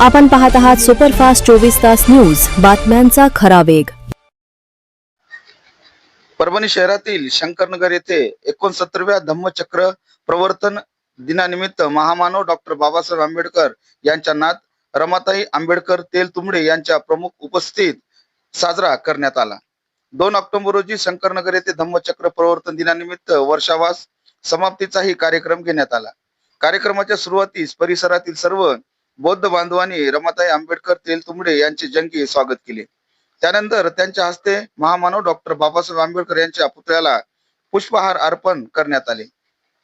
आपण पाहत आहात सुपरफास्ट चोवीस तास न्यूज. बातम्यांचा खरा वेग. परभणी शहरातील शंकरनगर येथे एकोणसत्तरव्या धम्मचक्र प्रवर्तन दिनानिमित्त महामानव डॉक्टर बाबासाहेब आंबेडकर यांच्या नात रमाताई आंबेडकर तेलतुंबडे यांच्या प्रमुख उपस्थित साजरा करण्यात आला. दोन ऑक्टोबर रोजी शंकरनगर येथे धम्मचक्र प्रवर्तन दिनानिमित्त वर्षावास समाप्तीचाही कार्यक्रम घेण्यात आला. कार्यक्रमाच्या सुरुवातीस परिसरातील सर्व बौद्ध बांधवांनी रमाताई आंबेडकर तेलतुंबडे यांचे जंगी स्वागत केले. त्यानंतर त्यांच्या हस्ते महामानव डॉक्टर बाबासाहेब आंबेडकर यांच्या पुतळ्याला पुष्पहार अर्पण करण्यात आले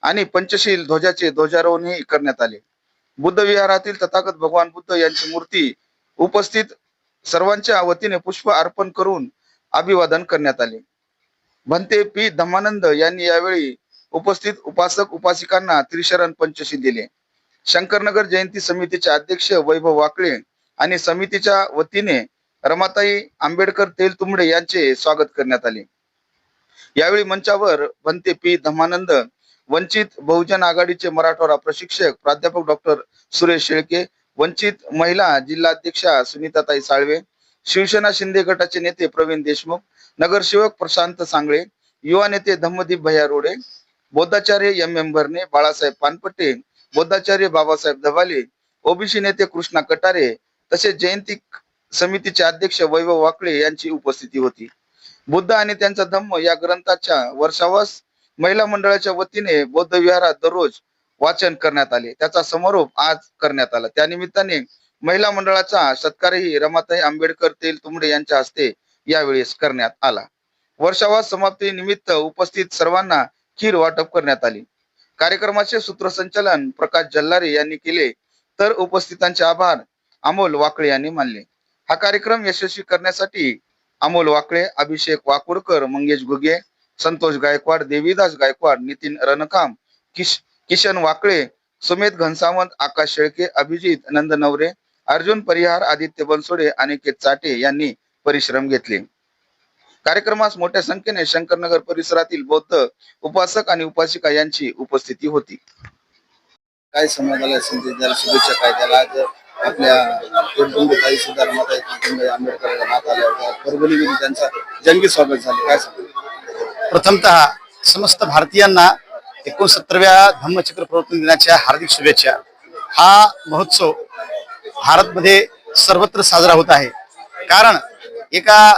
आणि पंचशील ध्वजाचे ध्वजारोहणही करण्यात आले. बुद्ध विहारातील तथागत भगवान बुद्ध यांची मूर्ती उपस्थित सर्वांच्या वतीने पुष्प अर्पण करून अभिवादन करण्यात आले. भंते पी धमानंद यांनी यावेळी उपस्थित उपासक उपासिकांना त्रिशरण पंचशील दिले. शंकरनगर जयंती समितीचे अध्यक्ष वैभव वाकळे आणि समितीच्या वतीने रमाताई आंबेडकर तेलतुंबडे यांचे स्वागत करण्यात आले. यावेळी मंचावर भंते पी धमानंद वंचित बहुजन आघाडीचे मराठवाडा प्रशिक्षक प्राध्यापक डॉक्टर सुरेश शेळके वंचित महिला जिल्हाध्यक्षा सुनीताताई साळवे शिवसेना शिंदे गटाचे नेते प्रवीण देशमुख नगरसेवक प्रशांत सांगळे युवा नेते धम्मदीप भैया रोडे बौद्धाचार्य एम एम भरणे बाळासाहेब पानपट्टे बौद्धाचार्य बाबासाहेब धबाले ओबीसी नेते कृष्णा कटारे तसेच जयंती समितीचे अध्यक्ष वैभव वाकळे यांची उपस्थिती होती. बुद्ध आणि त्यांचा धम्म या ग्रंथाच्या वर्षावास महिला मंडळाच्या वतीने बौद्ध विहारात दररोज वाचन करण्यात आले. त्याचा समारोप आज करण्यात आला. त्यानिमित्ताने महिला मंडळाचा सत्कारही रमाताई आंबेडकर तेल तुमडे यांच्या हस्ते यावेळेस करण्यात आला. वर्षावास समाप्ती निमित्त उपस्थित सर्वांना खीर वाटप करण्यात आली. कार्यक्रमाचे सूत्रसंचालन प्रकाश जल्लारे यांनी केले तर उपस्थितांचे आभार अमोल वाकळे यांनी मानले. हा कार्यक्रम यशस्वी करण्यासाठी अमोल वाकळे अभिषेक वाकुडकर मंगेश घुगे संतोष गायकवाड देवीदास गायकवाड नितीन रणकाम किश किशन वाकळे सुमेध घनसावंत आकाश शेळके अभिजित नंद नवरे अर्जुन परिहार आदित्य बनसोडे अनिकेत चाटे यांनी परिश्रम घेतले. कार्यक्रमास मोठ्या संख्येने शंकरनगर परिसरातील बौद्ध उपासक आणि उपासिका यांची उपस्थिती होती. काय समाजाला शुभेच्छा काय त्याला आज आपल्या ताई सुद्धा रमाताई तेलतुंबडे आंबेडकर नात आल्या होत्या परभणीमध्ये त्यांचा जंगी स्वागत झाले. काय सांगू? प्रथमतः समस्त भारतीयांना एकोणसत्तरव्या धम्मचक्र प्रवर्तन दिनाच्या हार्दिक शुभेच्छा. हा महोत्सव भारतमध्ये सर्वत्र साजरा होत आहे. कारण एका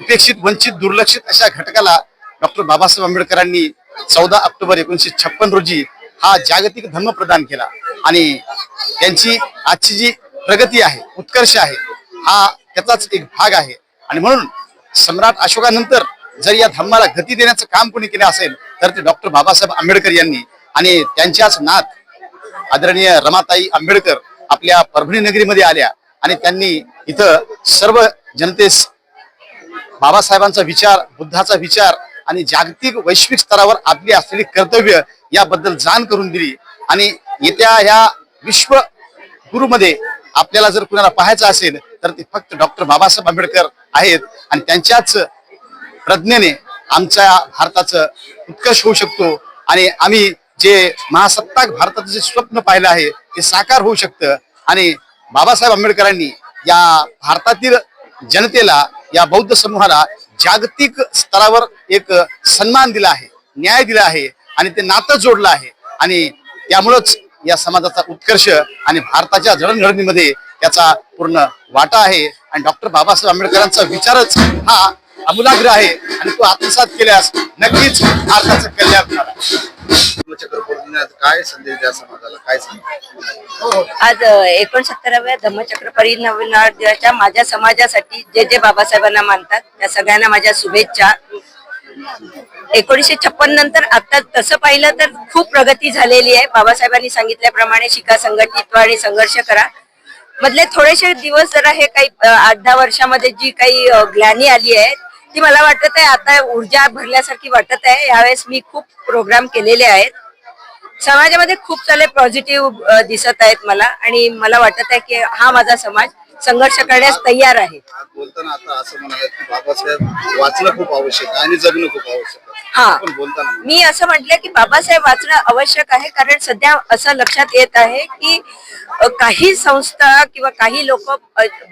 उपेक्षित वंचित दुर्लक्षित अशा घटकाला डॉक्टर बाबासाहेब आंबेडकरांनी चौदा ऑक्टोबर एकोणीसशे छप्पन रोजी हा जागतिक धम्म प्रदान केला. आणि त्यांची आजची जी प्रगती आहे उत्कर्ष आहे हा त्याचाच एक भाग आहे. आणि म्हणून सम्राट अशोकानंतर जर या धम्माला गती देण्याचं काम कोणी केलं असेल तर ते डॉक्टर बाबासाहेब आंबेडकर यांनी. आणि त्यांच्याच नात आदरणीय रमाताई आंबेडकर आपल्या परभणी नगरीमध्ये आल्या. आणि त्यांनी इथं सर्व जनतेस बाबासाहेबांचा विचार बुद्धाचा विचार आणि जागतिक वैश्विक स्तरावर आपली असलेली कर्तव्य याबद्दल जाण करून दिली. आणि येत्या ह्या विश्व गुरुमध्ये आपल्याला जर कुणाला पाहायचं असेल तर ते फक्त डॉक्टर बाबासाहेब आंबेडकर आहेत. आणि त्यांच्याच प्रज्ञेने आमच्या भारताचं उत्कर्ष होऊ शकतो. आणि आम्ही जे महासत्ताक भारताचं जे स्वप्न पाहिलं आहे ते साकार होऊ शकतं. आणि बाबासाहेब आंबेडकरांनी या भारतातील जनतेला या बौद्ध समूहाला जागतिक स्तरावर एक सन्मान दिला आहे न्याय दिला आहे आणि ते नातं जोडलं आहे आणि त्यामुळंच या समाजाचा उत्कर्ष आणि भारताच्या जडणघडणीमध्ये त्याचा पूर्ण वाटा आहे आणि डॉक्टर बाबासाहेब आंबेडकरांचा विचारच हा अमूलाग्र आहे आणि तो आत्मसात केल्यास नक्कीच भारताचं कल्याण होणार आहे. काय संदेश द्या समाजाला? काय आज एकोणसत्तराव्या धम्मचक्र परिनवनाळ दिनाच्या माझ्या समाजासाठी जे जे बाबासाहेबांना मानतात त्या सगळ्यांना माझ्या शुभेच्छा. एकोणीसशे छप्पन नंतर आता तसं पाहिलं तर खूप प्रगती झालेली आहे. बाबासाहेबांनी सांगितल्याप्रमाणे शिका संघटित आणि संघर्ष करा. मधले थोडेसे दिवस जरा हे काही आठ दहा वर्षामध्ये जी काही ग्लानी आली आहे ती मला वाटत आहे आता ऊर्जा भरल्यासारखी वाटत आहे. यावेळेस मी खूप प्रोग्राम केलेले आहेत. समाजामध्ये खूप सारे पॉझिटिव्ह दिसत आहेत मला. आणि मला वाटत आहे की हा माझा समाज संघर्ष करण्यास तयार आहे. बोलताना आता असं म्हणाल की बाबासाहेब वाचणं खूप आवश्यक आहे आणि जगणं खूप आवश्यक आहे. हा. मी असं म्हटलं की बाबासाहेब वाचणं आवश्यक आहे कारण सध्या असं लक्षात येत आहे की काही संस्था किंवा काही लोक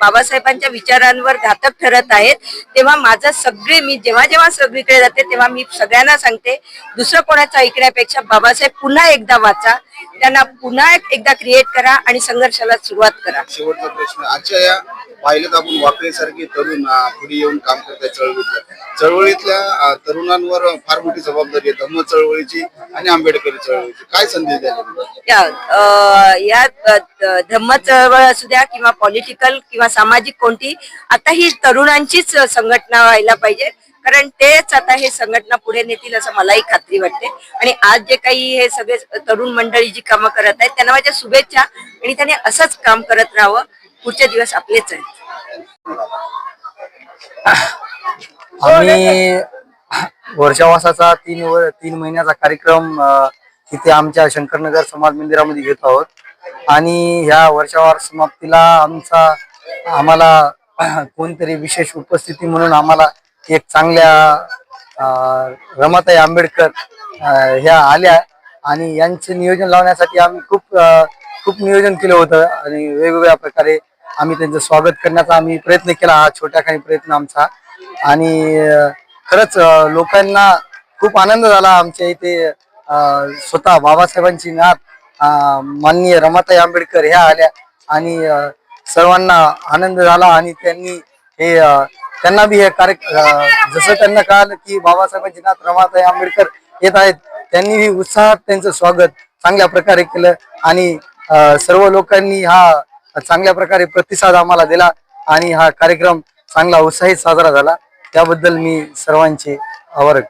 बाबासाहेबांच्या विचारांवर घातक ठरत आहेत. तेव्हा माझं सगळे मी जेव्हा जेव्हा सगळीकडे जाते तेव्हा मी सगळ्यांना सांगते दुसरं कोणाचं ऐकण्यापेक्षा बाबासाहेब पुन्हा एकदा वाचा. त्यांना पुन्हा एक- एकदा क्रिएट करा आणि संघर्षाला सुरुवात करा. शेवटचा प्रश्न. आजच्या या पाहिलं तर आपण वाकडेसारखे तरुण पुढे येऊन काम करताय चळवळीतल्या. चळवळीतल्या तरुणांवर फार मोठी जबाबदारी आहे. धम्म चळवळीची आणि आंबेडकरी चळवळीची. काय संदेश द्याल या धम्म चळवळ असू द्या किंवा पॉलिटिकल किंवा सामाजिक कोणती आता ही तरुणांचीच संघटना व्हायला पाहिजे. कारण तेच आता हे संघटना पुढे नेतील असं मलाही खात्री वाटते. आणि आज जे काही हे सगळे तरुण मंडळी जी कामं करत आहेत त्यांना माझ्या शुभेच्छा. आणि त्याने असंच काम करत राहावं. पुढचे दिवस आपलेच आहेत. आम्ही वर्षावासाचा तीन वर तीन महिन्याचा कार्यक्रम तिथे इथे आमच्या शंकरनगर समाज मंदिरामध्ये घेत आहोत. आणि ह्या वर्षावार समाप्तीला आमचा आम्हाला कोणतरी विशेष उपस्थिती म्हणून आम्हाला एक चांगल्या रमाताई आंबेडकर ह्या आल्या. आणि यांचे नियोजन लावण्यासाठी आम्ही खूप खूप नियोजन केलं होतं. आणि वेगवेगळ्या प्रकारे आम्ही त्यांचं स्वागत करण्याचा आम्ही प्रयत्न केला हा छोट्या काही प्रयत्न आमचा. आणि खरंच लोकांना खूप आनंद झाला आमच्या इथे स्वतः बाबासाहेबांची नात माननीय रमाताई आंबेडकर ह्या आल्या आणि सर्वांना आनंद झाला आणि त्यांनी हे त्यांना बी हे कार्य जसं त्यांना कळालं की बाबासाहेबांची नात रमाताई आंबेडकर येत आहेत त्यांनीही उत्साहात त्यांचं स्वागत चांगल्या प्रकारे केलं आणि सर्व लोकांनी हा चांगल्या प्रकारे प्रतिसाद आम्हाला दिला आणि हा कार्यक्रम चांगला उत्साहित साजरा झाला. त्याबद्दल मी सर्वांचे आभार